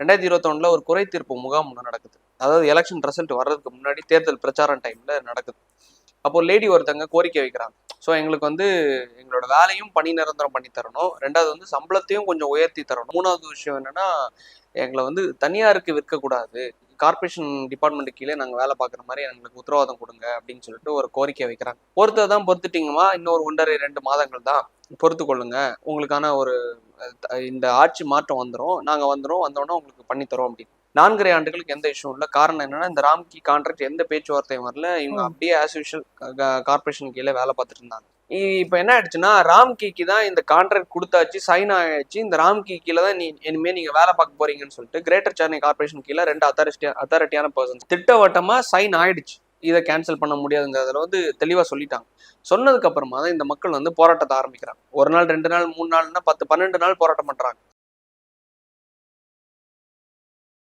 ரெண்டாயிரத்தி இருபத்தொன்னுல ஒரு குறை தீர்ப்பு முகாம் ஒன்று நடக்குது. அதாவது எலெக்ஷன் ரிசல்ட் வர்றதுக்கு முன்னாடி தேர்தல் பிரச்சாரம் டைம்ல நடக்குது. அப்போ லேடி ஒருத்தங்க கோரிக்கை வைக்கிறாங்க. ஸோ எங்களுக்கு வந்து எங்களோட வேலையும் பணி நிரந்தரம் பண்ணி தரணும். ரெண்டாவது வந்து சம்பளத்தையும் கொஞ்சம் உயர்த்தி தரணும். மூணாவது விஷயம் என்னன்னா எங்களை வந்து தனியாருக்கு விற்கக்கூடாது. கார்ப்பரேஷன் டிபார்ட்மெண்ட் கீழே நாங்கள் வேலை பார்க்குற மாதிரி எங்களுக்கு உத்தரவாதம் கொடுங்க அப்படின்னு சொல்லிட்டு ஒரு கோரிக்கை வைக்கிறாங்க. பொறுத்தது தான் பொறுத்துட்டீங்கம்மா. இன்னொரு ஒன்றரை ரெண்டு மாதங்கள் தான். பொறுத்து கொள்ளுங்க உங்களுக்கான ஒரு இந்த ஆட்சி மாற்றம் வந்துடும் நாங்கள் வந்துடும் வந்தோடனே உங்களுக்கு பண்ணித்தரோம் அப்படின்னு. நான்கரை ஆண்டுகளுக்கு எந்த இஷ்யூ இல்லை. காரணம் என்னன்னா இந்த ராம்கி கான்ட்ராக்ட் எந்த பேச்சுவார்த்தையும் வரல. இவங்க. அப்படியே ஆஸ் யூஷுவல் கார்ப்பரேஷன் கீழே வேலை பார்த்துட்டு இருந்தாங்க. இப்போ என்ன ஆயிடுச்சுன்னா ராம்கிக்கு தான் இந்த கான்ட்ராக்ட் கொடுத்தாச்சு சைன் ஆயிடுச்சு இந்த ராம்கி கீழே தான் நீ இனிமே நீங்க வேலை பார்க்க போறீங்கன்னு சொல்லிட்டு கிரேட்டர் சென்னை கார்ப்பரேஷன் கீழே ரெண்டு அத்தாரிட்டி அத்தாரிட்டியான பர்சன்ஸ் திட்டவட்டமா சைன் ஆயிடுச்சு. இதை கேன்சல் பண்ண முடியாதுங்கிறதுல வந்து தெளிவா சொல்லிட்டாங்க. சொன்னதுக்கு அப்புறமா தான் இந்த மக்கள் வந்து போராட்டத்தை ஆரம்பிக்கிறாங்க. ஒரு நாள் ரெண்டு நாள் மூணு நாள்னா பத்து பன்னெண்டு நாள் போராட்டம் பண்றாங்க.